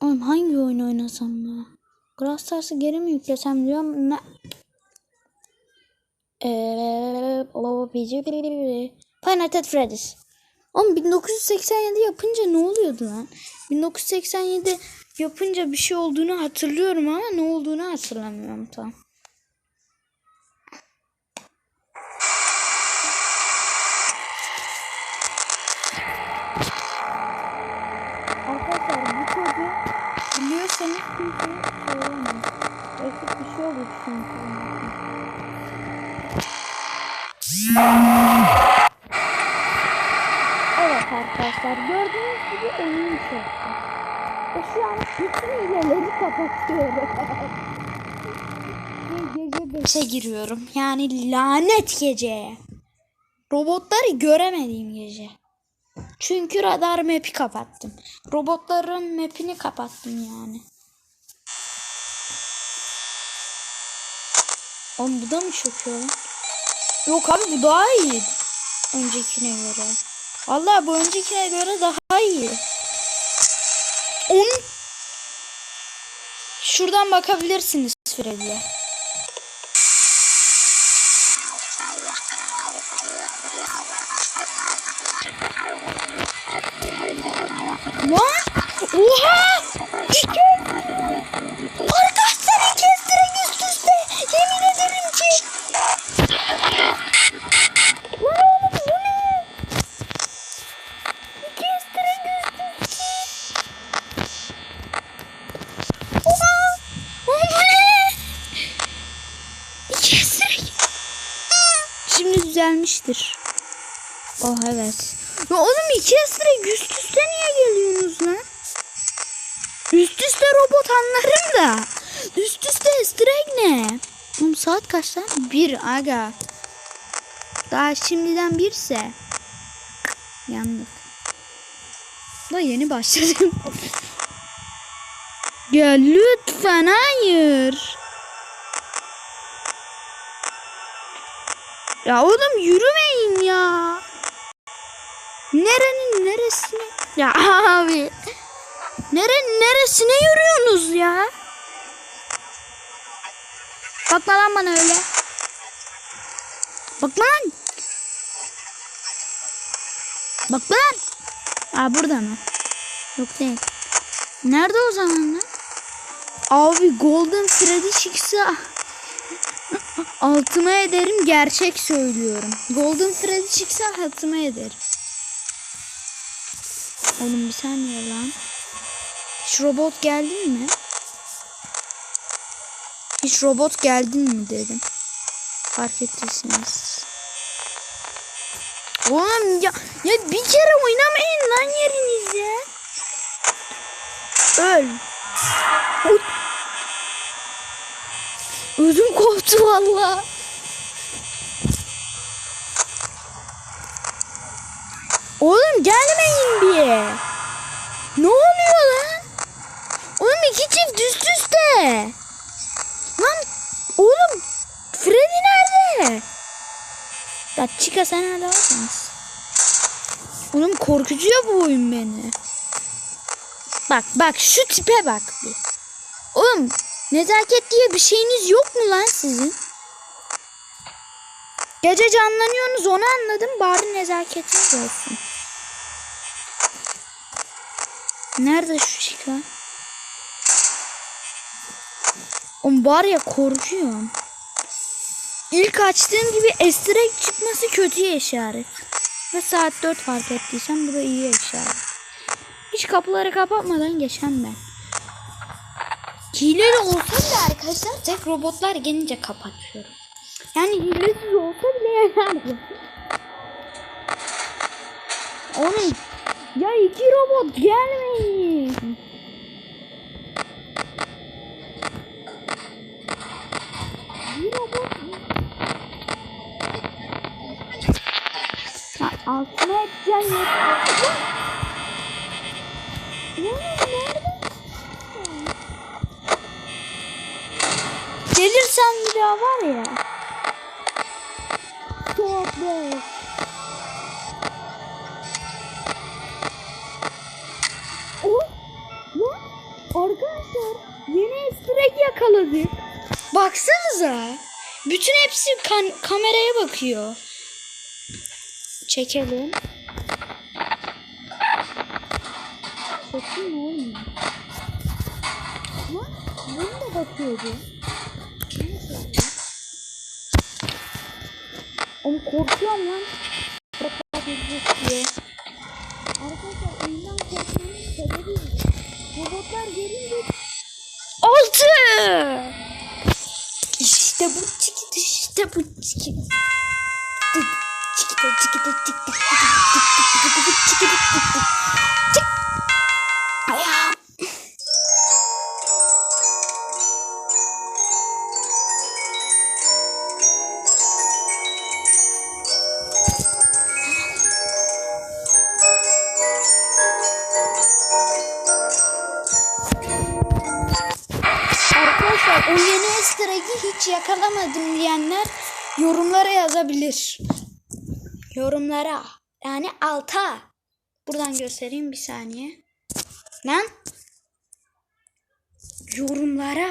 Oğlum hangi oyun oynasam ya? Brawl Stars'ı geri mi yüklesem diyorum. Ne? Eee, Five Nights at Freddy's. Oğlum 1987 yapınca ne oluyordu lan? 1987 yapınca bir şey olduğunu hatırlıyorum ama ne olduğunu hatırlamıyorum tam. Kimseye söylemeyin. Eksik bir şey olur çünkü. Evet arkadaşlar gördüğünüz gibi oyun çekti. Ve şu an bütün hileleri kapatıyorum. Ve gece 5'e giriyorum. Yani lanet geceye. Robotları göremediğim gece. Çünkü radar map'i kapattım. Robotların map'ini kapattım yani. Oğlum bu da mı çöküyor lan? Yok abi bu daha iyi. Öncekine göre. Vallahi bu öncekine göre daha iyi. Onun Şuradan bakabilirsiniz Freddy'ye. Lan! Oha! İki! Şimdi düzelmiştir. Oh evet. Ya oğlum iki direkt üst üste niye geliyorsunuz lan? Üst üste robot anlarım da. Üst üste estirek ne? Oğlum saat kaç lan? Bir aga. Daha şimdiden birse. Yandık. Da yeni başladım. ya lütfen hayır. Ya oğlum yürümeyin ya. Nerenin neresine? Ya abi. Nerenin neresine yürüyorsunuz ya? Bakma lan bana öyle. Bakma lan. Bakma lan. Aa burada mı? Yok değil. Nerede o zaman lan? Abi Golden Freddy çıksa altıma ederim gerçek söylüyorum. Golden Freddy çıksa altıma ederim. Oğlum bir saniye lan. Hiç robot geldin mi? Hiç robot geldin mi dedim. Fark ettiyseniz. Oğlum ya, ya bir kere oynamayın lan yerinizde. Öl. Oy. Ödüm koptu valla. Oğlum gelmeyin bir. Ne oluyor lan? Oğlum iki çift üst üste. Lan oğlum Freddy nerede? Ya Chica sen hala varsın. Oğlum korkutuyor bu oyun beni. Bak bak şu tipe bak bir. Oğlum nezaket diye bir şeyiniz yok mu lan sizin? Gece canlanıyorsunuz onu anladım. Bari nezaketiniz olsun. Nerede şu Chica? Oğlum var ya korkuyorum. İlk açtığım gibi estirek çıkması kötüye işaret. Ve saat 4 fark ettiysem bu da iyi işaret. Hiç kapıları kapatmadan geçen ben. Hileli olsam da arkadaşlar tek robotlar gelince kapatıyorum. Yani hilesiz olsa bile yenerdi. Oğlum ya iki robot gelmeyin. Bir robot altına edeceksin ya. Oğlum daha var ya. Çok büyük. Oh! Lan! yakaladık. Baksanıza. Bütün hepsi kameraya bakıyor. Çekelim. Çekin ne olmuyor? Lan bunu da bakıyordu. Oğlum korkuyorum lan. Bırak gidecek diye. Arkadaşlar oyundan korkmanın sebebi robotlar gelince Altı. İşte bu çıktı işte bu çıktı. Çıktı çıktı çıktı çıktı çıktı çıktı Ayağım. Ekstrayı hiç yakalamadım diyenler yorumlara yazabilir. Yorumlara. Yani alta. Buradan göstereyim bir saniye. Lan. Yorumlara.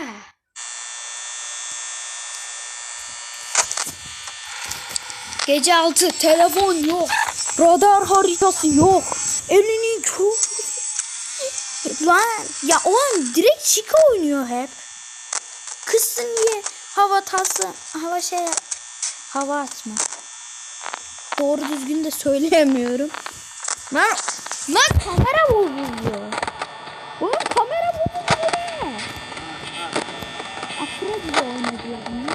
Gece altı telefon yok. Radar haritası yok. Elini çok Lan ya oğlum direkt Chica oynuyor hep. Kızsın diye hava tası hava şey hava atma. Doğru düzgün de söyleyemiyorum. Lan lan kamera bozuluyor. Oğlum kamera bozuluyor? Akra gibi oynadı ya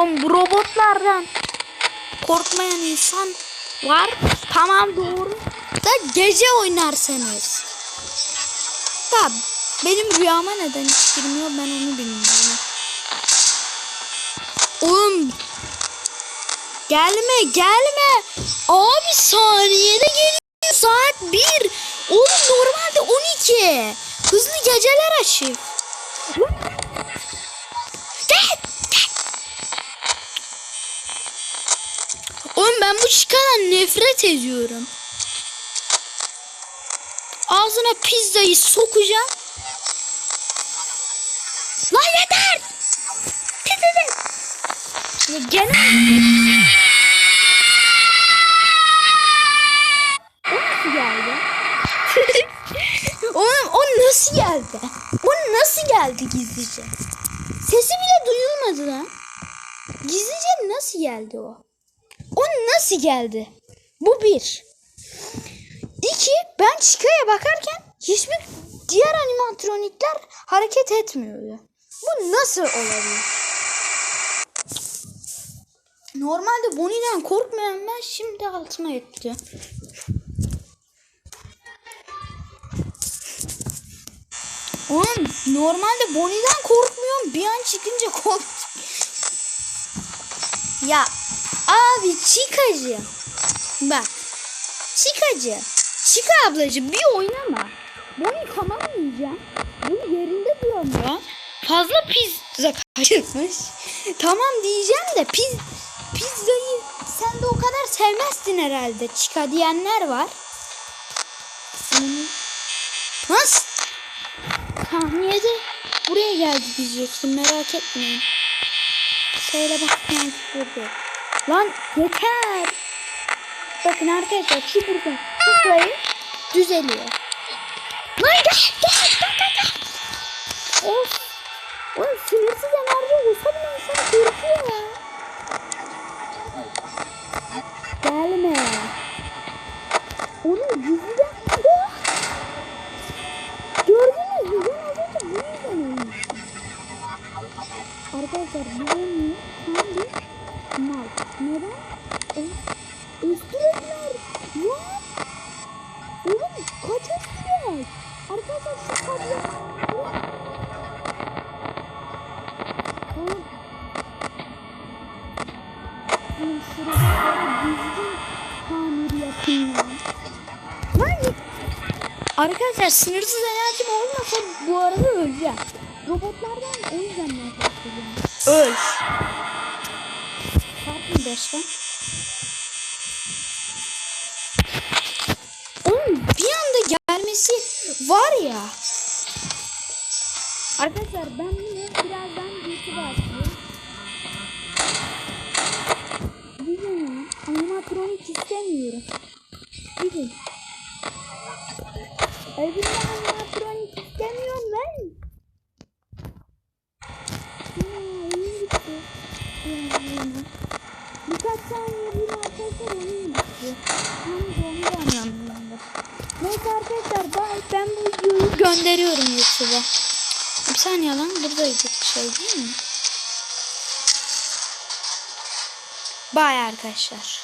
Oğlum bu robotlardan korkmayan insan var. Tamam doğru. Da gece oynarsanız. Da benim rüyama neden hiç girmiyor ben onu bilmiyorum. Oğlum gelme gelme. Abi saniyede geliyor. Saat 1. Oğlum normalde 12. Hızlı geceler açık. Ben bu çıkadan nefret ediyorum. Ağzına pizzayı sokacağım. Lan yeter. Ya gene nasıl geldi? Oğlum o nasıl geldi? O nasıl geldi gizlice? Sesi bile duyulmadı lan. Gizlice nasıl geldi o? O nasıl geldi? Bu bir. İki, ben Chica'ya bakarken hiçbir diğer animatronikler hareket etmiyordu. Bu nasıl olabilir? Normalde Bonnie'den korkmayan ben şimdi altıma etti. Oğlum normalde Bonnie'den korkmuyorum. Bir an çıkınca kork. Ya abi Çikacı. Bak. Çikacı. Çika ablacı bir oynama. Bonnie tamam diyeceğim. Bunu yerinde duramıyor. Fazla pizza kaçırmış. tamam diyeceğim de piz, pizzayı sen de o kadar sevmezdin herhalde. Çika diyenler var. Nasıl? Sahneye de buraya geldi diyeceksin merak etmeyin. Söyle bakmayın burada. Lan yeter. Bakın arkadaşlar. Şu sayı düzeliyor. Lan gel gel gel gel gel. Of. Oğlum sınırsız enerji olsa bile insan korkuyor ya. Gelme. Onun yüzünden... Oh! Gördünüz mü? Ben az önce bu yüzden ölmüştüm. Arkadaşlar bu oyunu mal. Neden? E, eskiler. What? Oğlum kaç eskiler? Arkadaşlar şu kablo. Oğlum. Oğlum şurada düzgün tamir yapın ya. Lan Arkadaşlar sınırsız enerjim olmasa bu arada öleceğim. Robotlardan o yüzden nefret ediyorum. Öl. Dostum. Onun bir anda gelmesi var ya. Arkadaşlar ben bunu birazdan YouTube açıyorum. Ya. Animatronik istemiyorum. Gidin. Evimde animatronik istemiyorum ben. Ya oyun gitti. Ya. Birkaç bir arkadaşlar gitti. Hani onu da anlamıyorum. Neyse arkadaşlar bye. Ben bu videoyu gönderiyorum YouTube'a. Bir saniye lan buradaydık şey değil mi? Bye arkadaşlar.